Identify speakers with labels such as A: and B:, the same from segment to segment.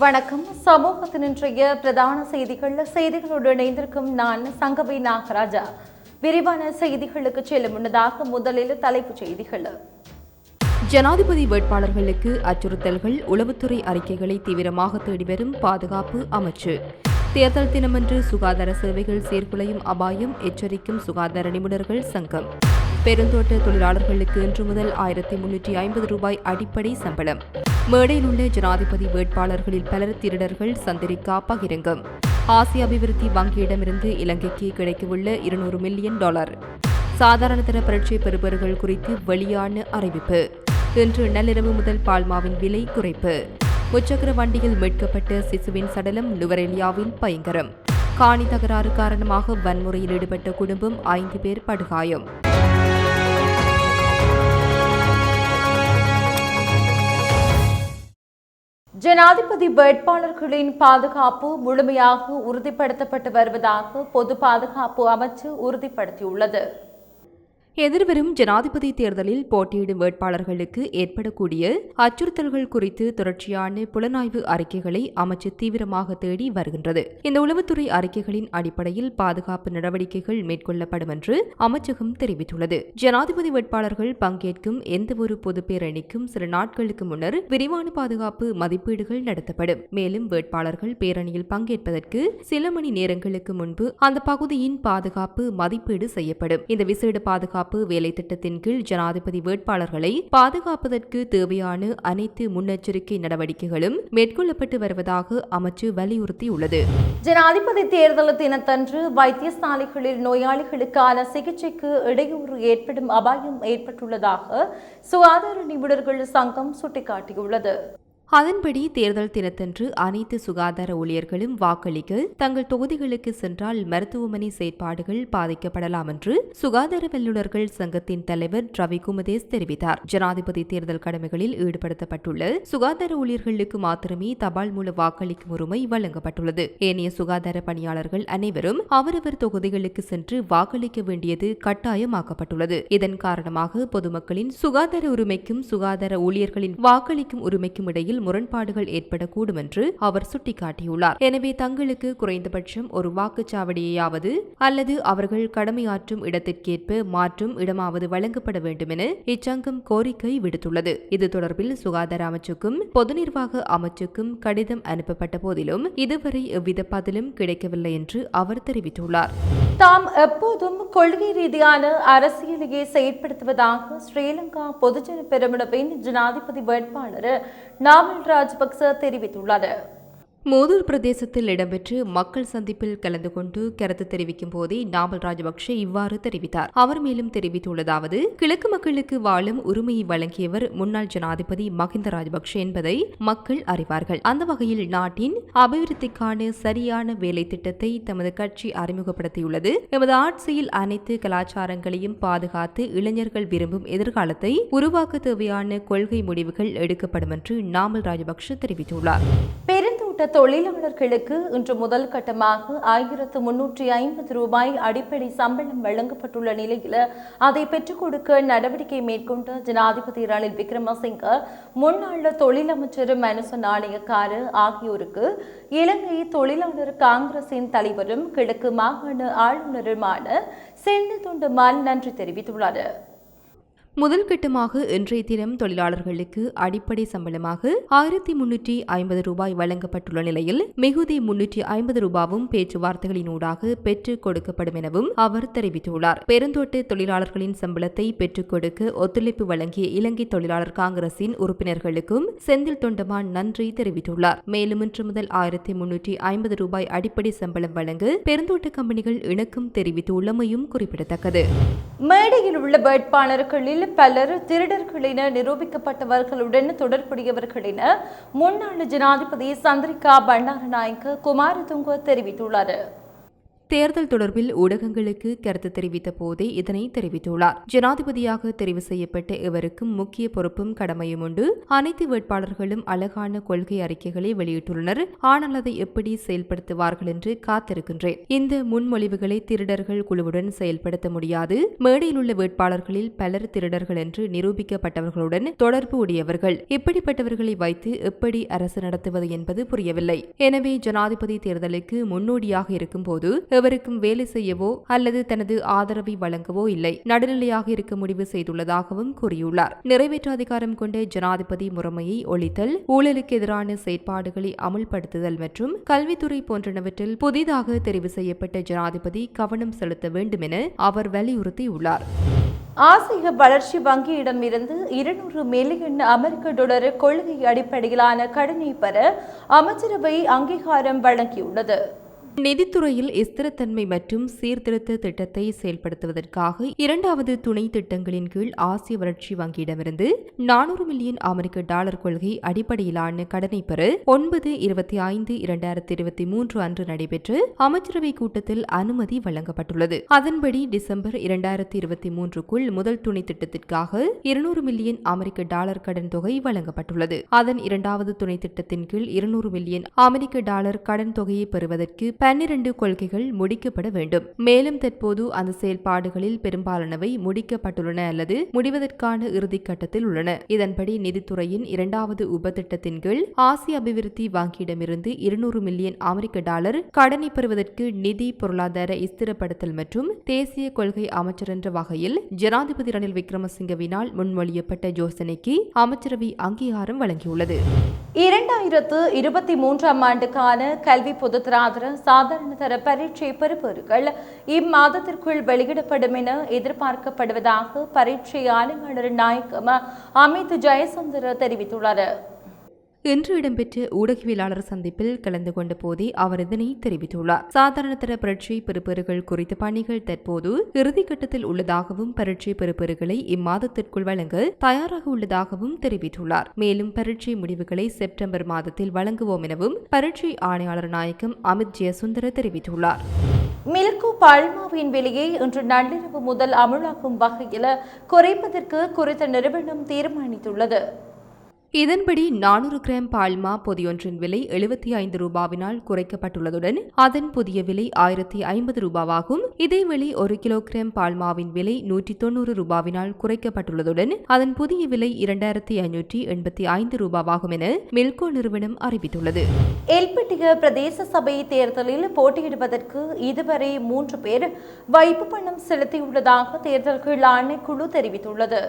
A: வணக்கம். சமூகத்தின் இன்றைய பிரதான செய்திகள். செய்திகளோடு இணைந்திருக்கும் நான் சங்கவி நாகராஜா. விரிவான செய்திகளுக்கு செல்லும் முன்னதாக முதலில் தலைப்புச் செய்திகள்.
B: ஜனாதிபதி வேட்பாளர்களுக்கு அச்சுறுத்தல்கள் உளவுத்துறை அறிக்கைகளை தீவிரமாக தேடிவரும் பாதுகாப்பு அமைச்சு. தேர்தல் தினமன்று சுகாதார சேவைகள் சீர்குலையும் அபாயம் எச்சரிக்கும் சுகாதார நிபுணர்கள் சங்கம். பெருந்தோட்ட தொழிலாளர்களுக்கு இன்று முதல் ஆயிரத்தி முன்னூற்றி ஐம்பது ரூபாய் அடிப்படை சம்பளம். மேடையில் உள்ள ஜனாதிபதி வேட்பாளர்களில் பலர் திருடர்கள் சந்திரிகா பகிரங்கம். ஆசிய அபிவிருத்தி வங்கியிடமிருந்து இலங்கைக்கு கிடைக்கவுள்ள இருநூறு மில்லியன் டாலர். சாதாரணதர பரீட்சை பெறுபவர்கள் குறித்து வெளியான அறிவிப்பு. இன்று நள்ளிரவு முதல் பால்மாவின் விலை குறைப்பு. முச்சக்கர வண்டியில் மீட்கப்பட்ட சிசுவின் சடலம் நுவரெலியாவில் பயங்கரம். காணி தகராறு காரணமாக வன்முறையில் ஈடுபட்ட குடும்பம் ஐந்து பேர் படுகாயம்.
A: ஜனாதிபதி வேட்பாளர்களின் பாதுகாப்பு முழுமையாக உறுதிப்படுத்தப்பட்டு வருவதாக பொது பாதுகாப்பு அமைச்சு உறுதிப்படுத்தியுள்ளது.
B: எதிர்வரும் ஜனாதிபதி தேர்தலில் போட்டியிடும் வேட்பாளர்களுக்கு ஏற்படக்கூடிய அச்சுறுத்தல்கள் குறித்து தொடர்ச்சியான புலனாய்வு அறிக்கைகளை அமைச்சு தீவிரமாக தேடி வருகின்றது. இந்த உளவுத்துறை அறிக்கைகளின் அடிப்படையில் பாதுகாப்பு நடவடிக்கைகள் மேற்கொள்ளப்படும் என்று அமைச்சகம் தெரிவித்துள்ளது. ஜனாதிபதி வேட்பாளர்கள் பங்கேற்கும் எந்தவொரு பொது பேரணிக்கும் சில நாட்களுக்கு முன்னர் விரிவான பாதுகாப்பு மதிப்பீடுகள் நடத்தப்படும். மேலும் வேட்பாளர்கள் பேரணியில் பங்கேற்பதற்கு சில மணி நேரங்களுக்கு முன்பு அந்த பகுதியின் பாதுகாப்பு மதிப்பீடு செய்யப்படும். இந்த விசேட பாதுகாப்பு பாதுகாப்பு வேலை திட்டத்தின் கீழ் ஜனாதிபதி வேட்பாளர்களை பாதுகாப்பதற்கு தேவையான அனைத்து முன்னெச்சரிக்கை நடவடிக்கைகளும் மேற்கொள்ளப்பட்டு வருவதாக அமைச்சு வலியுறுத்தியுள்ளது.
A: ஜனாதிபதி தேர்தல் தினத்தன்று வைத்தியசாலைகளில் நோயாளிகளுக்கான சிகிச்சைக்கு இடையூறு ஏற்படும் அபாயம் ஏற்பட்டுள்ளதாக சுகாதார நிபுணர்கள் சங்கம் சுட்டிக்காட்டியுள்ளது.
B: அதன்படி தேர்தல் தினத்தன்று அனைத்து சுகாதார ஊழியர்களும் வாக்களிக்க தங்கள் தொகுதிகளுக்கு சென்றால் மருத்துவமனை செயற்பாடுகள் பாதிக்கப்படலாம் என்று சுகாதார வல்லுநர்கள் சங்கத்தின் தலைவர் ரவி குமதேஸ் தெரிவித்தார். ஜனாதிபதி தேர்தல் கடமைகளில் ஈடுபடுத்தப்பட்டுள்ள சுகாதார ஊழியர்களுக்கு மாத்திரமே தபால் மூல வாக்களிக்கும் உரிமை வழங்கப்பட்டுள்ளது. ஏனைய சுகாதார பணியாளர்கள் அனைவரும் அவரவர் தொகுதிகளுக்கு சென்று வாக்களிக்க வேண்டியது கட்டாயமாக்கப்பட்டுள்ளது. இதன் காரணமாக பொதுமக்களின் சுகாதார உரிமைக்கும் சுகாதார ஊழியர்களின் வாக்களிக்கும் உரிமைக்கும் இடையில் முரண்பாடுகள் ஏற்படக்கூடும் என்று அவர் சுட்டிக்காட்டியுள்ளார். எனவே தங்களுக்கு குறைந்தபட்சம் ஒரு வாக்குச்சாவடியையாவது அல்லது அவர்கள் கடமையாற்றும் இடத்திற்கேற்ப மாற்றும் இடமாவது வழங்கப்பட வேண்டும் என இச்சங்கம் கோரிக்கை விடுத்துள்ளது. இது தொடர்பில் சுகாதார அமைச்சுக்கும் பொது நிர்வாக அமைச்சுக்கும் கடிதம் அனுப்பப்பட்ட போதிலும் இதுவரை எவ்வித பதிலும் கிடைக்கவில்லை என்று அவர் தெரிவித்துள்ளார்.
A: தாம் எப்போதும் கொள்கை ரீதியான அரசியலையே செயற்படுத்துவதாக ஸ்ரீலங்கா பொதுஜன பெருமிடப்பின் ஜனாதிபதி வேட்பாளர் நாமல் ராஜபக்ச தெரிவித்துள்ளார்
B: மூதூர் பிரதேசத்தில் இடம்பெற்று மக்கள் சந்திப்பில் கலந்து கொண்டு கருத்து தெரிவிக்கும் போதே நாமல் ராஜபக்ஷ இவ்வாறு தெரிவித்தார். அவர் மேலும் தெரிவித்துள்ளதாவது கிழக்கு மக்களுக்கு வாழும் உரிமையை வழங்கியவர் முன்னாள் ஜனாதிபதி மஹிந்த ராஜபக்ஷ என்பதை மக்கள் அறிவார்கள். அந்த வகையில் நாட்டின் அபிவிருத்திக்கான சரியான வேலை திட்டத்தை தமது கட்சி அறிமுகப்படுத்தியுள்ளது. எமது ஆட்சியில் அனைத்து கலாச்சாரங்களையும் பாதுகாத்து இளைஞர்கள் விரும்பும் எதிர்காலத்தை உருவாக்க தேவையான கொள்கை முடிவுகள் எடுக்கப்படும் என்று நாமல் ராஜபக்ஷ தெரிவித்துள்ளார்.
A: பெருந்தோட்ட தொழிலாளர்களுக்கு இன்று முதல் கட்டமாக ஆயிரத்து முன்னூற்றி ஐம்பது ரூபாய் அடிப்படை சம்பளம் வழங்கப்பட்டுள்ள நிலையில் அதை பெற்றுக் கொடுக்க நடவடிக்கை மேற்கொண்ட ஜனாதிபதி ரணில் விக்ரமசிங்க முன்னாள் தொழிலமைச்சர் மனுச நாணயக்காரு ஆகியோருக்கு இலங்கை தொழிலாளர் காங்கிரசின் தலைவரும் கிழக்கு மாகாண ஆளுநருமான செந்தில் தொண்டமான் நன்றி தெரிவித்துள்ளார்.
B: முதல் கட்டமாக இன்றைய தினம் தொழிலாளர்களுக்கு அடிப்படை சம்பளமாக ஆயிரத்தி முன்னூற்றி ஐம்பது ரூபாய் வழங்கப்பட்டுள்ள நிலையில் மிகுதி முன்னூற்றி ஐம்பது ரூபாவும் பேச்சுவார்த்தைகளினூடாக பெற்றுக் கொடுக்கப்படும் எனவும் அவர் தெரிவித்துள்ளார். பெருந்தோட்ட தொழிலாளர்களின் சம்பளத்தை பெற்றுக் கொடுக்க ஒத்துழைப்பு வழங்கிய இலங்கை தொழிலாளர் காங்கிரசின் உறுப்பினர்களுக்கும் செந்தில் தொண்டமான் நன்றி தெரிவித்துள்ளார். மேலும் இன்று முதல் ஆயிரத்தி முன்னூற்றி ஐம்பது ரூபாய் அடிப்படை சம்பளம் வழங்க பெருந்தோட்ட கம்பெனிகள் இணக்கம் தெரிவித்துள்ளமையும் குறிப்பிடத்தக்கது.
A: மேடையில் உள்ள வேட்பாளர்களில் பலர் திருடர்கள் என நிரூபிக்கப்பட்டவர்களுடன் தொடர்புடையவர்கள் என முன்னாள் ஜனாதிபதி சந்திரிகா பண்டாரநாயக்க குமாரதுங்க தெரிவித்துள்ளார்.
B: தேர்தல் தொடர்பில் ஊடகங்களுக்கு கருத்து தெரிவித்த போதே இதனை தெரிவித்துள்ளார். ஜனாதிபதியாக தெரிவு செய்யப்பட்ட இவருக்கும் முக்கிய பொறுப்பும் கடமையும் உண்டு. அனைத்து வேட்பாளர்களும் அழகான கொள்கை அறிக்கைகளை வெளியிட்டுள்ளனர். ஆனால் அதை எப்படி செயல்படுத்துவார்கள் என்று காத்திருக்கின்றேன். இந்த முன்மொழிவுகளை திருடர்கள் குழுவுடன் செயல்படுத்த முடியாது. மேடையில் உள்ள வேட்பாளர்களில் பலர் திருடர்கள் என்று நிரூபிக்கப்பட்டவர்களுடன் தொடர்பு உடையவர்கள். இப்படிப்பட்டவர்களை வைத்து எப்படி அரசு நடத்துவது என்பது புரியவில்லை. எனவே ஜனாதிபதி தேர்தலுக்கு முன்னோடியாக இருக்கும்போது எவருக்கும் வேலை செய்யவோ அல்லது தனது ஆதரவை வழங்கவோ இல்லை. நடுநிலையாக இருக்க முடிவு செய்துள்ளதாகவும் கூறியுள்ளார். நிறைவேற்று அதிகாரம் கொண்ட ஜனாதிபதி முறைமையை ஒழித்தல் ஊழலுக்கு எதிரான செயற்பாடுகளை அமுல்படுத்துதல் மற்றும் கல்வித்துறை போன்றனவற்றில் புதிதாக தெரிவு செய்யப்பட்ட ஜனாதிபதி கவனம் செலுத்த வேண்டும் என அவர் வலியுறுத்தியுள்ளார்.
A: ஆசிய வளர்ச்சி வங்கியிடமிருந்து இருநூறு மில்லியன் அமெரிக்க டொலர் கொள்கை அடிப்படையிலான கடனை பெற அமைச்சரவை அங்கீகாரம் வழங்கியுள்ளது.
B: நிதித்துறையில் ஸ்திரத்தன்மை மற்றும் சீர்திருத்த திட்டத்தை செயல்படுத்துவதற்காக இரண்டாவது துணை திட்டங்களின் கீழ் ஆசிய வளர்ச்சி வங்கியிடமிருந்து நானூறு மில்லியன் அமெரிக்க டாலர் கொள்கை அடிப்படையிலான கடனை பெற ஒன்பது இருபத்தி ஐந்து இரண்டாயிரத்தி இருபத்தி மூன்று அன்று நடைபெற்ற அமைச்சரவை கூட்டத்தில் அனுமதி வழங்கப்பட்டுள்ளது. அதன்படி டிசம்பர் இரண்டாயிரத்தி இருபத்தி மூன்றுக்குள் முதல் துணை திட்டத்திற்காக இருநூறு மில்லியன் அமெரிக்க டாலர் கடன் தொகை வழங்கப்பட்டுள்ளது. அதன் இரண்டாவது துணை திட்டத்தின் கீழ் இருநூறு மில்லியன் அமெரிக்க டாலர் கடன் தொகையை பெறுவதற்கு பன்னிரண்டு கொள்கைகள் முடிக்கப்பட வேண்டும். மேலும் தற்போது அந்த செயல்பாடுகளில் பெரும்பாலானவை முடிக்கப்பட்டுள்ளன அல்லது முடிவதற்கான இறுதிக் கட்டத்தில் உள்ளன. இதன்படி நிதித்துறையின் இரண்டாவது உபத்திட்டத்தின் கீழ் ஆசிய அபிவிருத்தி வங்கியிடமிருந்து இருநூறு மில்லியன் அமெரிக்க டாலர் கடனை பெறுவதற்கு நிதி பொருளாதார ஸ்திரப்படுத்தல் மற்றும் தேசிய கொள்கை அமைச்சர் என்ற வகையில் ஜனாதிபதி ரணில் விக்ரமசிங்கவினால் முன்மொழியப்பட்ட யோசனைக்கு அமைச்சரவை அங்கீகாரம் வழங்கியுள்ளது.
A: இரண்டாயிரத்து இருபத்தி மூன்றாம் ஆண்டுக்கான கல்வி பொதுத்தராதர சாதாரண தர பரீட்சை பெறுபவர்கள் இம்மாதத்திற்குள் வெளியிடப்படும் என எதிர்பார்க்கப்படுவதாக பரீட்சை ஆணையாளர் நாயகம் அமித் ஜெயசுந்தர் தெரிவித்துள்ளார்.
B: இன்று இடம்பெற்ற ஊடகவியலாளர் சந்திப்பில் கலந்து கொண்ட போதே அவர் இதனை தெரிவித்துள்ளார். சாதாரண தர பரீட்சை பெறுபேறுகள் குறித்த பணிகள் தற்போது இறுதிக்கட்டத்தில் உள்ளதாகவும் பரீட்சை பெறுபேறுகளை இம்மாதத்திற்குள் வழங்க தயாராக உள்ளதாகவும் தெரிவித்துள்ளார். மேலும் பரீட்சை முடிவுகளை செப்டம்பர் மாதத்தில் வழங்குவோம் எனவும் பரீட்சை ஆணையாளர் நாயகம் அமித் ஜெயசுந்தர தெரிவித்துள்ளார்.
A: மில்கோ பால்மாவின் விலையை இன்று நள்ளிரவு முதல் அமலாக்கும் வகையில் குறைப்பதற்கு குறித்த நிறுவனம் தீர்மானித்துள்ளது.
B: இதன்படி நானூறு கிராம் பால்மா பொதியொன்றின் விலை எழுபத்தி ஐந்து ரூபாவினால் குறைக்கப்பட்டுள்ளதுடன் அதன் புதிய விலை ஆயிரத்தி ஐம்பது ரூபாவாகும். இதேவேளை ஒரு கிலோகிராம் பால்மாவின் விலை நூற்றி தொன்னூறு ரூபாவினால் குறைக்கப்பட்டுள்ளதுடன் அதன் புதிய விலை இரண்டாயிரத்தி ஐநூற்றி எண்பத்தி ஐந்து ரூபாவாகும் என மில்கோ நிறுவனம் அறிவித்துள்ளது.
A: எல்பிட்டிய பிரதேச சபை தேர்தலில் போட்டியிடுவதற்கு இதுவரை மூன்று பேர் வைப்பு பணம் செலுத்தியுள்ளதாக தேர்தல்கள் ஆணைக்குழு தெரிவித்துள்ளது.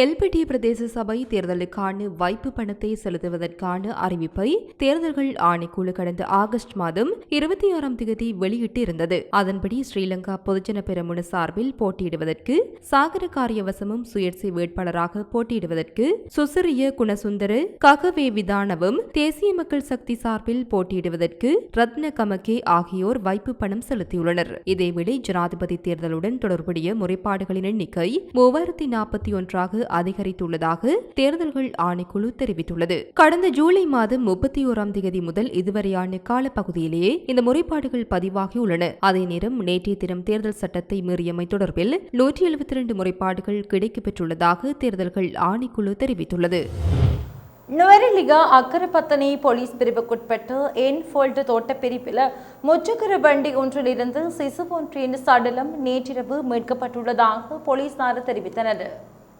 B: எல்பிடி பிரதேச சபை தேர்தலுக்கான வைப்பு பணத்தை செலுத்துவதற்கான அறிவிப்பை தேர்தல்கள் ஆணைக்குழு கடந்த ஆகஸ்ட் மாதம் இருபத்தி ஆறாம் தேதி வெளியிட்டு இருந்தது அதன்படி ஸ்ரீலங்கா பொதுஜன பெரமுன சார்பில் போட்டியிடுவதற்கு சாகர காரியவசமும் சுயேட்சை வேட்பாளராக போட்டியிடுவதற்கு சுசிரிய குணசுந்தர ககவே விதானவும் தேசிய மக்கள் சக்தி சார்பில் போட்டியிடுவதற்கு ரத்ன கமகே ஆகியோர் வைப்பு பணம் செலுத்தியுள்ளனர். இதேவேளை ஜனாதிபதி தேர்தலுடன் தொடர்புடைய முறைப்பாடுகளின் எண்ணிக்கை மூவாயிரத்தி நாற்பத்தி ஒன்றாக அதிகரித்துள்ளதாக தேர்தல்கள் ஆணைக்குழு தெரிவித்துள்ளது. கடந்த ஜூலை மாதம் முப்பத்தி ஓராம் தேதி முதல் இதுவரையான காலப்பகுதியிலேயே இந்த முறைப்பாடுகள் பதிவாகியுள்ளன. அதே நேரம் நேற்றைய தினம் தேர்தல் சட்டத்தை மீறியமை தொடர்பில் நூற்றி எழுபத்தி இரண்டு முறைப்பாடுகள் கிடைக்கப்பெற்றுள்ளதாக தேர்தல்கள் ஆணைக்குழு தெரிவித்துள்ளது.
A: நுவரெலிகா அக்கரப்பத்தனை போலீஸ் பிரிவுக்குட்பட்டு என்ஃபோல்டு தோட்டப் பிரிவில் முச்சக்கர வண்டி ஒன்றிலிருந்து சிசு ஒன்றின் சடலம் நேற்றிரவு மீட்கப்பட்டுள்ளதாக போலீசார் தெரிவித்தனர்.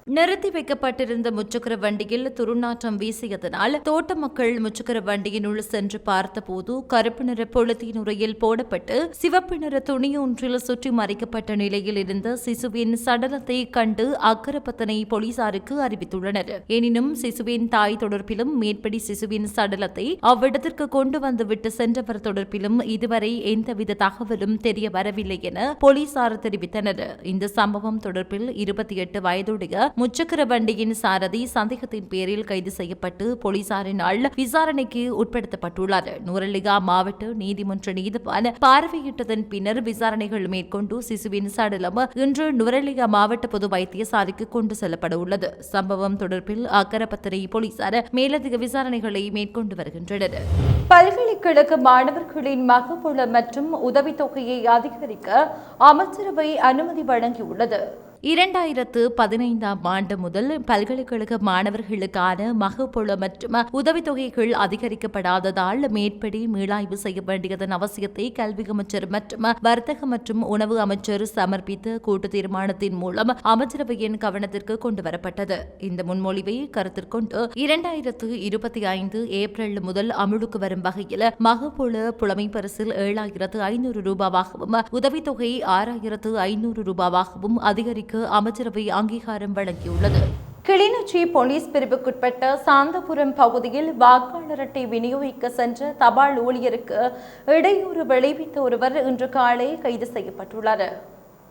A: நிறுத்தி வைக்கப்பட்டிருந்த முச்சக்கர வண்டியில் துருநாற்றம் வீசியதனால் தோட்ட மக்கள் முச்சக்கர வண்டியினுள் சென்று பார்த்தபோது கருப்பு நிற பொழுத்தின் உரையில் போடப்பட்டு சிவப்பு நிற துணியொன்றில் சுற்றி மறைக்கப்பட்ட நிலையில் இருந்த சிசுவின் சடலத்தை கண்டு அக்கரப்பத்தனை போலீசாருக்கு அறிவித்துள்ளனர். எனினும் சிசுவின் தாய் தொடர்பிலும் மேற்படி சிசுவின் சடலத்தை அவ்விடத்திற்கு கொண்டு வந்துவிட்டு சென்றவர் தொடர்பிலும் இதுவரை எந்தவித தகவலும் தெரிய வரவில்லை என போலீசார் தெரிவித்தனர். இந்த சம்பவம் தொடர்பில் இருபத்தி எட்டு வயதுடைய முச்சக்கர வண்டியின் சாரதி சந்தேகத்தின் பேரில் கைது செய்யப்பட்டு போலீசாரினால் விசாரணைக்கு உட்படுத்தப்பட்டுள்ளார். நுரலிகா மாவட்ட நீதிமன்ற நீதிவான் பார்வையிட்டதன் பின்னர் விசாரணைகள் மேற்கொண்டு சிசுவின் சடலம் இன்று நுரலிகா மாவட்ட பொது வைத்தியசாலைக்கு கொண்டு செல்லப்பட உள்ளது. சம்பவம் தொடர்பில் அக்கரப்பத்திரை போலீசார் மேலதிக விசாரணைகளை மேற்கொண்டு வருகின்றனர். பல்கலைக்கழக மாணவர்களின் மகப்புல மற்றும் உதவித்தொகையை அதிகரிக்க அமைச்சரவை அனுமதி வழங்கியுள்ளது. இரண்டாயிரத்து பதினைந்தாம் ஆண்டு முதல் பல்கலைக்கழக மாணவர்களுக்கான மகப்புல மற்றும் உதவித்தொகைகள் அதிகரிக்கப்படாததால் மேற்படி மீளாய்வு செய்ய வேண்டியதன் அவசியத்தை கல்வி அமைச்சர் மற்றும் வர்த்தக மற்றும் உணவு அமைச்சர் சமர்ப்பித்த கூட்டு தீர்மானத்தின் மூலம் அமைச்சரவையின் கவனத்திற்கு கொண்டு வரப்பட்டது இந்த முன்மொழிவை கருத்தில் கொண்டு இரண்டாயிரத்து இருபத்தி ஐந்து ஏப்ரல் முதல் அமுலுக்கு வரும் வகையில் மகப்புல புலமை பரிசில் ஏழாயிரத்து ஐநூறு ரூபாவாகவும் உதவித்தொகை ஆறாயிரத்து ஐநூறு ரூபாவாகவும் அதிகரிக்க அமைச்சரவை அங்கீகாரம் வழங்கியுள்ளது. கிளிநொச்சி போலீஸ் பிரிவுக்குட்பட்ட சாந்தபுரம் பகுதியில் வாக்காளர் அட்டை விநியோகிக்க சென்ற தபால் ஊழியருக்கு இடையூறு விளைவித்த ஒருவர் இன்று காலை கைது செய்யப்பட்டுள்ளார்.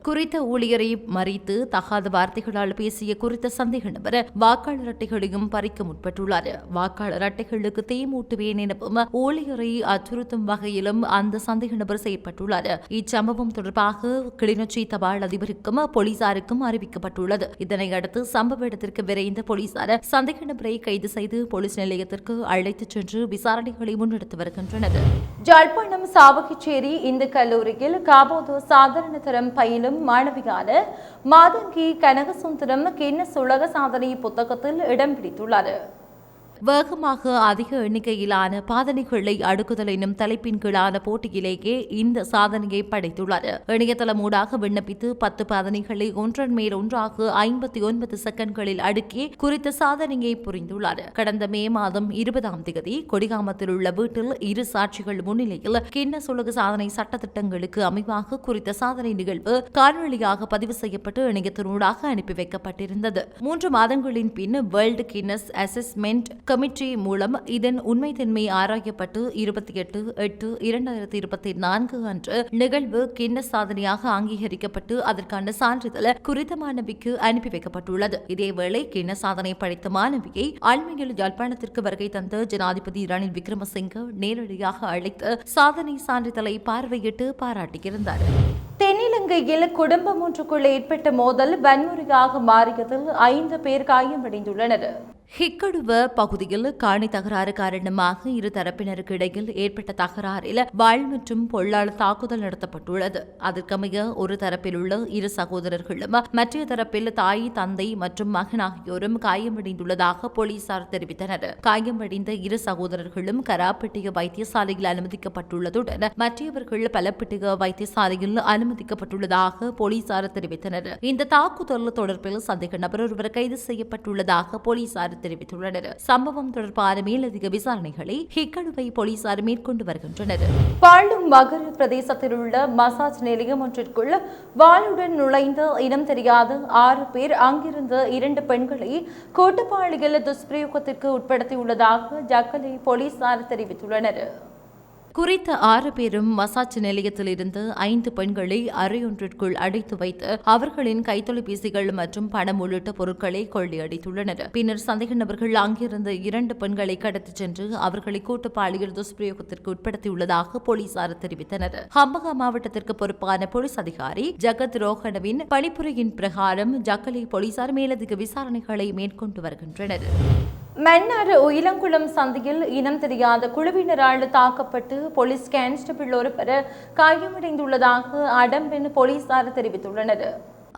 A: குறித்த ஊழியரை மறித்து தகாத வார்த்தைகளால் பேசிய குறித்த சந்தேக நபர் வாக்காளர் அட்டைகளையும் பறிக்க முற்பட்டுள்ளார். வாக்காளர் அட்டைகளுக்கு தீமூட்டுவேன் எனவும் ஊழியரை அச்சுறுத்தும் வகையிலும் அந்த சந்தேக நபர் செய்யப்பட்டுள்ளார் இச்சம்பவம் தொடர்பாக கிளிநொச்சி தபால் அதிபருக்கும் போலீசாருக்கும் அறிவிக்கப்பட்டுள்ளது. இதனையடுத்து சம்பவ இடத்திற்கு விரைந்த போலீசார் சந்தேக நபரை கைது செய்து போலீஸ் நிலையத்திற்கு அழைத்துச் சென்று விசாரணைகளை முன்னெடுத்து வருகின்றனர். ஜாழ்ப்பாணம் சாவகச்சேரி இந்து கல்லூரியில் காபோது சாதாரண தரம் பயிலும் மாணவியான மாதங்கி கனகசுந்தரம் கின்னஸ் உலக சாதனை புத்தகத்தில் இடம் பிடித்துள்ளார் வேகமாக அதிக எண்ணிக்கையிலான பாதனைகளை அடுக்குதல் எனும் தலைப்பின் கீழான போட்டியிலேயே இந்த சாதனையை படைத்துள்ளார். இணையதளம் ஊடாக விண்ணப்பித்து பத்து பாதனைகளை ஒன்றன் மேல் ஒன்றாக ஐம்பத்தி ஒன்பது செகண்ட்களில் அடுக்கி குறித்த சாதனையை புரிந்துள்ளார். கடந்த மே மாதம் இருபதாம் தேதி கொடிகாமத்தில் உள்ள வீட்டில் இரு சாட்சிகள் முன்னிலையில் கின்னஸ் உலக சாதனை சட்டத்திட்டங்களுக்கு அமைவாக குறித்த சாதனை நிகழ்வு காணொலியாக பதிவு செய்யப்பட்டு இணையத்தினூடாக அனுப்பி வைக்கப்பட்டிருந்தது. மூன்று மாதங்களின் பின் வேர்ல்டு கின்னஸ் அசஸ்மெண்ட் கமிட்டி மூலம் இதன் உண்மைத்தன்மை ஆராயப்பட்டு இருபத்தி எட்டு எட்டு இரண்டாயிரத்தி இருபத்தி நான்கு அன்று நிகழ்வு கிண்ண சாதனையாக அங்கீகரிக்கப்பட்டு அதற்கான சான்றிதழ் குறித்த மாணவிக்கு அனுப்பி வைக்கப்பட்டுள்ளது. இதேவேளை கிண்ண சாதனை படைத்த மாணவியை அண்மையில் யாழ்ப்பாணத்திற்கு வருகை தந்த ஜனாதிபதி ரணில் விக்ரமசிங்க நேரடியாக அழைத்து சாதனை சான்றிதழை பார்வையிட்டு பாராட்டியிருந்தார். தென்னிலங்கையில் குடும்பம் ஒன்றுக்குள் ஏற்பட்ட மோதல் வன்முறையாக மாறியதில் ஐந்து பேர் காயமடைந்துள்ளனர். ஹிக்கடுவ பகுதியில் காணி தகராறு காரணமாக இரு தரப்பினருக்கு இடையில் ஏற்பட்ட தகராறில் வாழ் மற்றும் பொள்ளால் தாக்குதல் நடத்தப்பட்டுள்ளது. அதற்கமைய ஒரு தரப்பில் உள்ள இரு சகோதரர்களும் மற்ற தரப்பில் தாய் தந்தை மற்றும் மகன் ஆகியோரும் காயமடைந்துள்ளதாக போலீசார் தெரிவித்தனர். காயமடைந்த இரு சகோதரர்களும் கராப்பட்டிய வைத்தியசாலையில் அனுமதிக்கப்பட்டுள்ளதுடன் மற்றவர்கள் பலப்பட்டிய வைத்தியசாலையில் அனுமதிக்கப்பட்டுள்ளதாக போலீசார் தெரிவித்தனர். இந்த தாக்குதல் தொடர்பில் சந்தேக நபர் ஒருவர் கைது செய்யப்பட்டுள்ளதாக போலீசார் தெரிவித்துள்ளனர். சம்பவம் தொடர்பான மேலதிக விசாரணைகளை ஹிக்கடுவை போலீசார் மேற்கொண்டு வருகின்றனர். பாலும் மகர பிரதேசத்தில் உள்ள மசாஜ் நிலையம் ஒன்றிற்குள் வாளுடன் நுழைந்த இனம் தெரியாத ஆறு பேர் அங்கிருந்த இரண்டு பெண்களை கூட்டுப்பாளிகள் துஷ்பிரயோகத்திற்கு உட்படுத்தியுள்ளதாக ஜக்கலை போலீசார் தெரிவித்துள்ளனர். குறித்த ஆறு பேரும் மசாஜ் நிலையத்தில் இருந்து ஐந்து பெண்களை அறையொன்றிற்குள் அடைத்து வைத்து அவர்களின் கைத்தொலைபேசிகள் மற்றும் பணம் உள்ளிட்ட பொருட்களை கொள்ளையடித்துள்ளனர். பின்னர் சந்தேக நபர்கள் அங்கிருந்த இரண்டு பெண்களை கடத்திச் சென்று அவர்களை கூட்டு பாலியல் துஷ்பிரயோகத்திற்கு உட்படுத்தியுள்ளதாக போலீசார் தெரிவித்தனர். ஹம்பகா மாவட்டத்திற்கு பொறுப்பான போலீஸ் அதிகாரி ஜகத் ரோஹனவின் பணிப்புரையின் பிரகாரம் ஜக்கலை போலீசார் மேலதிக விசாரணைகளை மேற்கொண்டு வருகின்றனர். மன்னார் உயிலங்குளம் சந்தையில் இனம் தெரியாத குழுவினரால் தாக்கப்பட்டு போலீஸ் கான்ஸ்டபிள் ஒருவர் காயமடைந்துள்ளதாக அடம்பெண் போலீசார் தெரிவித்துள்ளனர்.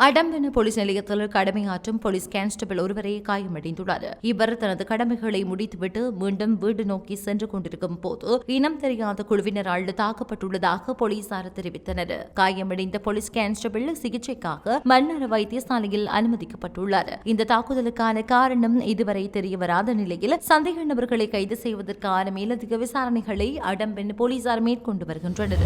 A: அடம்பென போலீஸ் நிலையத்தில் கடமையாற்றும் போலீஸ் கான்ஸ்டபிள் ஒருவரே காயமடைந்துள்ளார். இவர் தனது கடமைகளை முடித்துவிட்டு மீண்டும் வீடு நோக்கி சென்று கொண்டிருக்கும் போது இனம் தெரியாத குழுவினரால் தாக்கப்பட்டுள்ளதாக போலீசார் தெரிவித்தனர். காயமடைந்த போலீஸ் கான்ஸ்டபிள் சிகிச்சைக்காக மன்னார் வைத்தியசாலையில் அனுமதிக்கப்பட்டுள்ளார். இந்த தாக்குதலுக்கான காரணம் இதுவரை தெரியவராத நிலையில் சந்தேக நபர்களை கைது செய்வதற்கான மேலதிக விசாரணைகளை அடம்பெண் போலீசார் மேற்கொண்டு வருகின்றனர்.